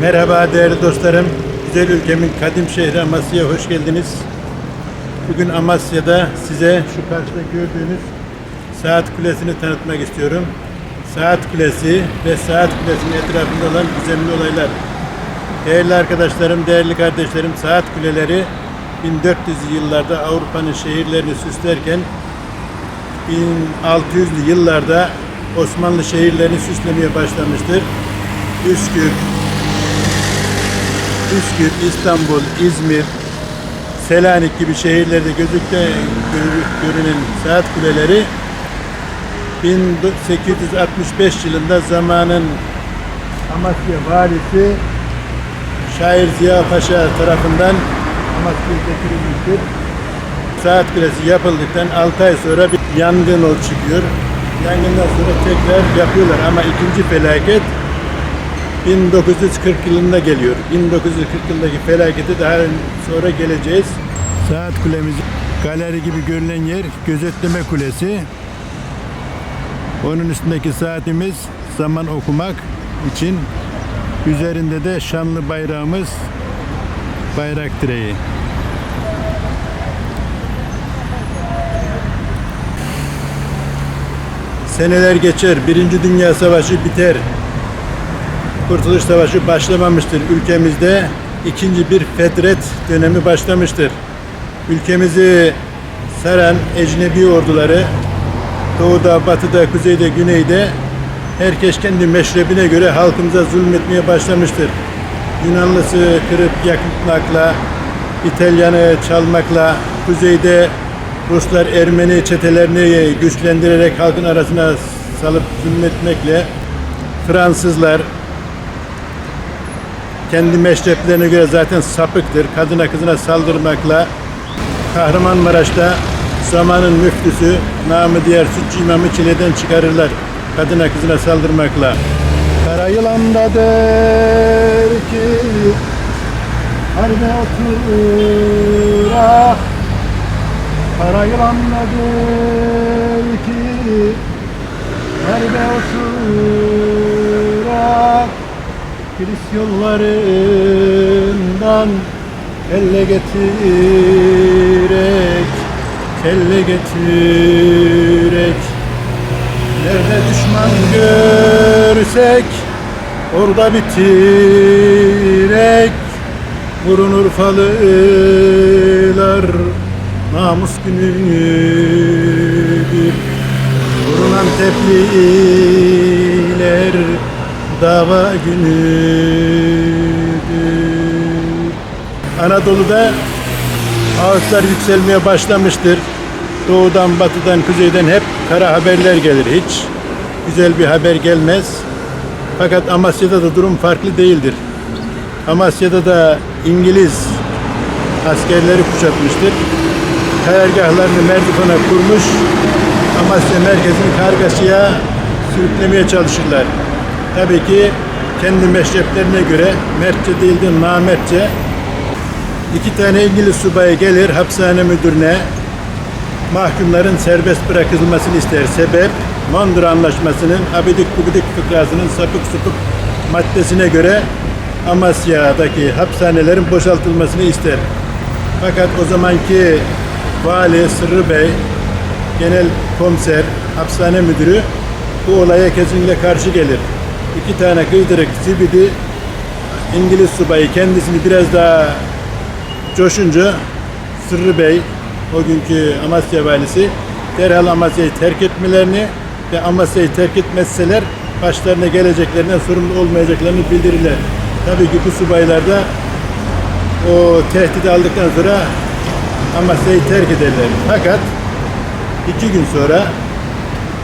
Merhaba değerli dostlarım. Güzel ülkemin kadim şehri Amasya'ya hoş geldiniz. Bugün Amasya'da size şu karşıda gördüğünüz Saat Kulesi'ni tanıtmak istiyorum. Saat Kulesi ve Saat Kulesi'nin etrafında olan gizemli olaylar. Değerli arkadaşlarım, değerli kardeşlerim, Saat Kuleleri 1400'lü yıllarda Avrupa'nın şehirlerini süslerken 1600'lü yıllarda Osmanlı şehirlerini süslemeye başlamıştır. Üsküp, Üsküp, İstanbul, İzmir, Selanik gibi şehirlerde gözükte görü- görünen saat kuleleri 1865 yılında zamanın Amasya valisi Şair Ziya Paşa tarafından Amasya'ya getirilmiştir. Saat kulesi yapıldıktan 6 ay sonra bir yangın ol çıkıyor. Yangından sonra tekrar yapıyorlar ama ikinci felaket 1940 yılında geliyor. 1940 yılındaki felaketi daha sonra geleceğiz. Saat kulemiz galeri gibi görülen yer gözetleme kulesi. Onun üstündeki saatimiz zaman okumak için üzerinde de şanlı bayrağımız bayrak direği. Seneler geçer, Birinci Dünya Savaşı biter. Kurtuluş Savaşı başlamamıştır. Ülkemizde ikinci bir fetret dönemi başlamıştır. Ülkemizi saran ecnebi orduları doğuda, batıda, kuzeyde, güneyde herkes kendi meşrebine göre halkımıza zulmetmeye başlamıştır. Yunanlısı kırıp yakmakla, İtalyanı çalmakla, kuzeyde Ruslar Ermeni çetelerini güçlendirerek halkın arasına salıp zulmetmekle, Fransızlar kendi meşreplerine göre zaten sapıktır. Kadına kızına saldırmakla Kahramanmaraş'ta zamanın müftüsü namı diğer sütçü imamı çileden çıkarırlar. Kadına kızına saldırmakla. Kara yılan da der ki Harbe otur ah Kara yılan da der ki Harbe otur ah Kilis yollarından elle getirek, kelle getirek. Nerede düşman görsek, orada bitirek. Vurun Urfalılar, namus günüdür. Vurun Antepliler, dava günüdür. Anadolu'da ağaçlar yükselmeye başlamıştır. Doğudan, batıdan, kuzeyden hep kara haberler gelir hiç. Güzel bir haber gelmez. Fakat Amasya'da da durum farklı değildir. Amasya'da da İngiliz askerleri kuşatmıştır. Karargahlarını Merdifan'a kurmuş, Amasya merkezini kargaşaya sürüklemeye çalışırlar. Tabii ki kendi meşreplerine göre mertçe değil de namertçe iki tane İngiliz subayı gelir hapishane müdürüne mahkumların serbest bırakılmasını ister. Sebep Mondra Anlaşması'nın abidik gubidik fıkrasının sapık sapık maddesine göre Amasya'daki hapishanelerin boşaltılmasını ister. Fakat o zamanki vali Sırrı Bey, genel komiser, hapishane müdürü bu olaya kesinlikle karşı gelir. İki tane kıydırık zibidi İngiliz subayı kendisini biraz daha coşunca Sırrı Bey, o günkü Amasya valisi derhal Amasya'yı terk etmelerini ve Amasya'yı terk etmezseler başlarına geleceklerinden sorumlu olmayacaklarını bildirirler. Tabii ki bu subaylar da o tehdidi aldıktan sonra Amasya'yı terk ederler. Fakat iki gün sonra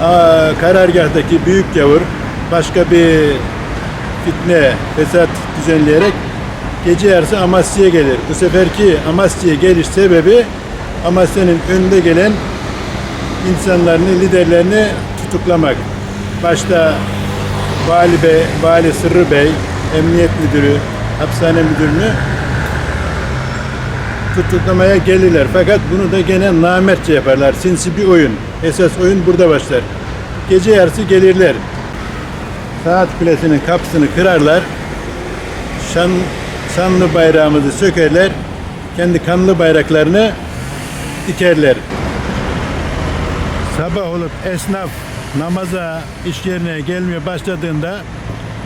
aa, karargahtaki büyük gavur başka bir fitne, fesat düzenleyerek gece yarısı Amasya'ya gelir. Bu seferki Amasya'ya geliş sebebi Amasya'nın önde gelen insanlarını, liderlerini tutuklamak. Başta Vali Bey, Vali Sırrı Bey, Emniyet Müdürü, Hapishane Müdürünü tutuklamaya gelirler. Fakat bunu da gene namertçe yaparlar. Sinsi bir oyun. Esas oyun burada başlar. Gece yarısı gelirler. Saat kulesinin kapısını kırarlar. şan, şanlı bayrağımızı sökerler. Kendi kanlı bayraklarını dikerler. Sabah olup esnaf namaza, iş yerine gelmeye başladığında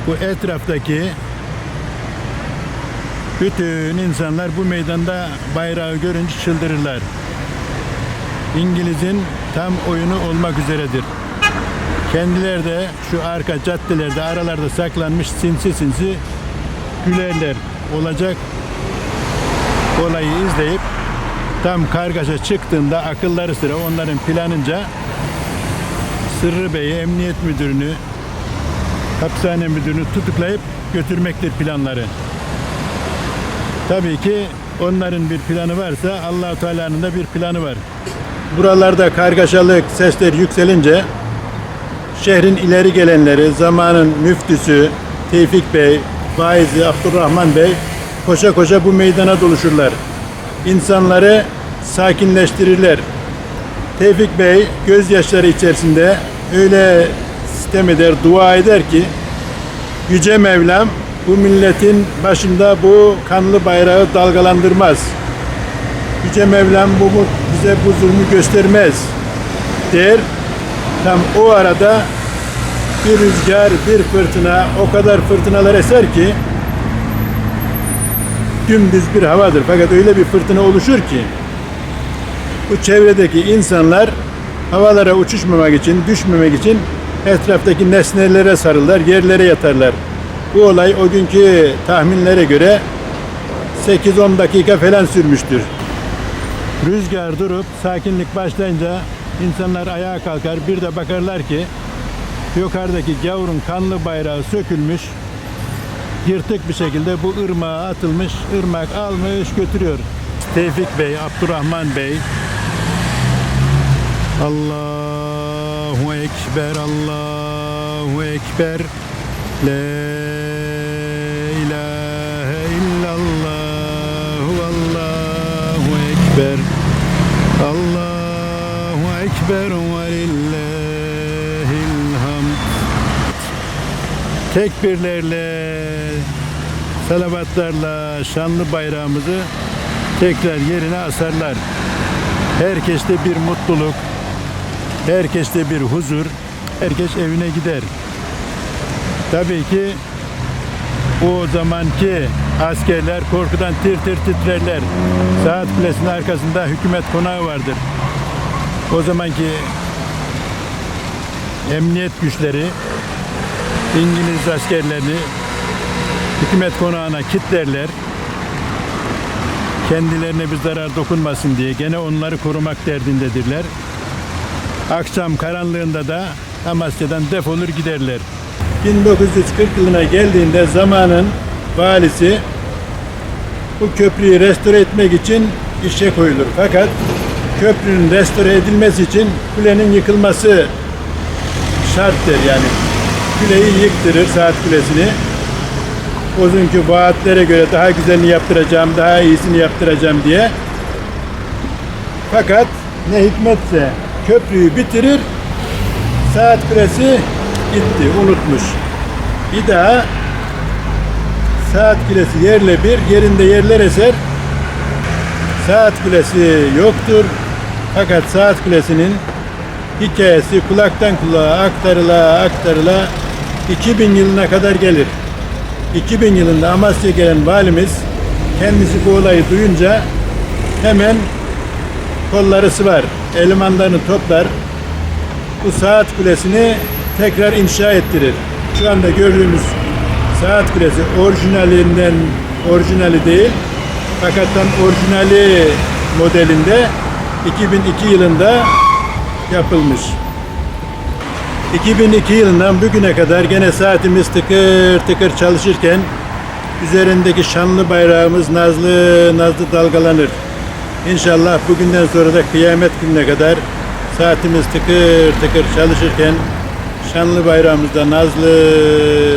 bu etraftaki bütün insanlar bu meydanda bayrağı görünce çıldırırlar. İngiliz'in tam oyunu olmak üzeredir. Kendileri de şu arka caddelerde aralarda saklanmış sinsi sinsi gülerler. Olacak olayı izleyip tam kargaşa çıktığında akılları sıra onların planınca Sırrı Bey'i, Emniyet Müdürünü, hapishane müdürünü tutuklayıp götürmektir planları. Tabii ki onların bir planı varsa Allahu Teala'nın da bir planı var. Buralarda kargaşalık sesler yükselince şehrin ileri gelenleri, zamanın müftüsü Tevfik Bey, vaizi Abdurrahman Bey koşa koşa bu meydana doluşurlar. İnsanları sakinleştirirler. Tevfik Bey gözyaşları içerisinde öyle sitem eder, dua eder ki Yüce Mevlam bu milletin başında bu kanlı bayrağı dalgalandırmaz. Yüce Mevlam bu, bize bu zulmü göstermez der. Tam o arada bir rüzgar, bir fırtına, o kadar fırtınalar eser ki dümdüz bir havadır. Fakat öyle bir fırtına oluşur ki bu çevredeki insanlar havalara uçuşmamak için, düşmemek için etraftaki nesnelere sarılırlar, yerlere yatarlar. Bu olay o günkü tahminlere göre 8-10 dakika falan sürmüştür. Rüzgar durup sakinlik başlayınca insanlar ayağa kalkar. Bir de bakarlar ki yukarıdaki gavurun kanlı bayrağı sökülmüş. Yırtık bir şekilde bu ırmağa atılmış. ırmak almış götürüyor. Tevfik Bey, Abdurrahman Bey. Allahu Ekber, Allahu Ekber. La Ekber ve lillahil hamd. Tekbirlerle, salavatlarla şanlı bayrağımızı tekrar yerine asarlar. Herkeste bir mutluluk, herkeste bir huzur, herkes evine gider. Tabii ki o zamanki askerler korkudan tir tir titrerler. Saat kulesinin arkasında hükümet konağı vardır. O zamanki emniyet güçleri İngiliz askerlerini hükümet konağına kilitlerler. Kendilerine bir zarar dokunmasın diye gene onları korumak derdindedirler. Akşam karanlığında da Amasya'dan defolur giderler. 1940 yılına geldiğinde zamanın valisi bu köprüyü restore etmek için işe koyulur. Fakat köprünün restore edilmesi için kulenin yıkılması şarttır yani. Kuleyi yıktırır saat kulesini. Günkü vaatlere göre daha güzelini yaptıracağım, daha iyisini yaptıracağım diye. Fakat ne hikmetse köprüyü bitirir, saat kulesi gitti, unutmuş. Bir daha saat kulesi yerle bir, yerinde yerler eser. Saat kulesi yoktur. Fakat saat kulesinin hikayesi kulaktan kulağa aktarıla aktarıla 2000 yılına kadar gelir. 2000 yılında Amasya gelen valimiz kendisi bu olayı duyunca hemen kolları sıvar, elemanlarını toplar, bu saat kulesini tekrar inşa ettirir. Şu anda gördüğümüz saat kulesi orijinalinden orijinali değil fakat orijinali modelinde 2002 yılında yapılmış. 2002 yılından bugüne kadar gene saatimiz tıkır tıkır çalışırken üzerindeki şanlı bayrağımız nazlı nazlı dalgalanır. İnşallah bugünden sonra da kıyamet gününe kadar saatimiz tıkır tıkır çalışırken şanlı bayrağımız da nazlı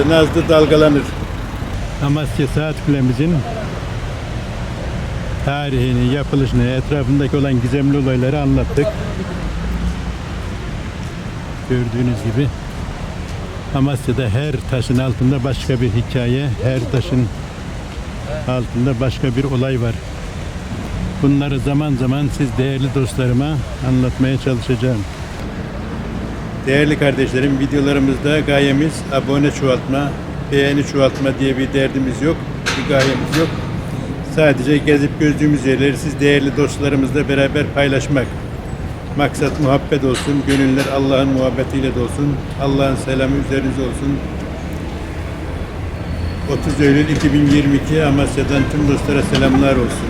nazlı dalgalanır. Amasya Saat Kulemizin tarihini, yapılışını, etrafındaki olan gizemli olayları anlattık. Gördüğünüz gibi Amasya'da her taşın altında başka bir hikaye, her taşın altında başka bir olay var. Bunları zaman zaman siz değerli dostlarıma anlatmaya çalışacağım. Değerli kardeşlerim, videolarımızda gayemiz abone çoğaltma, beğeni çoğaltma diye bir derdimiz yok, bir gayemiz yok. Sadece gezip gördüğümüz yerleri siz değerli dostlarımızla beraber paylaşmak. Maksat muhabbet olsun, gönüller Allah'ın muhabbetiyle dolsun, Allah'ın selamı üzerinize olsun. 30 Eylül 2022 Amasya'dan tüm dostlara selamlar olsun.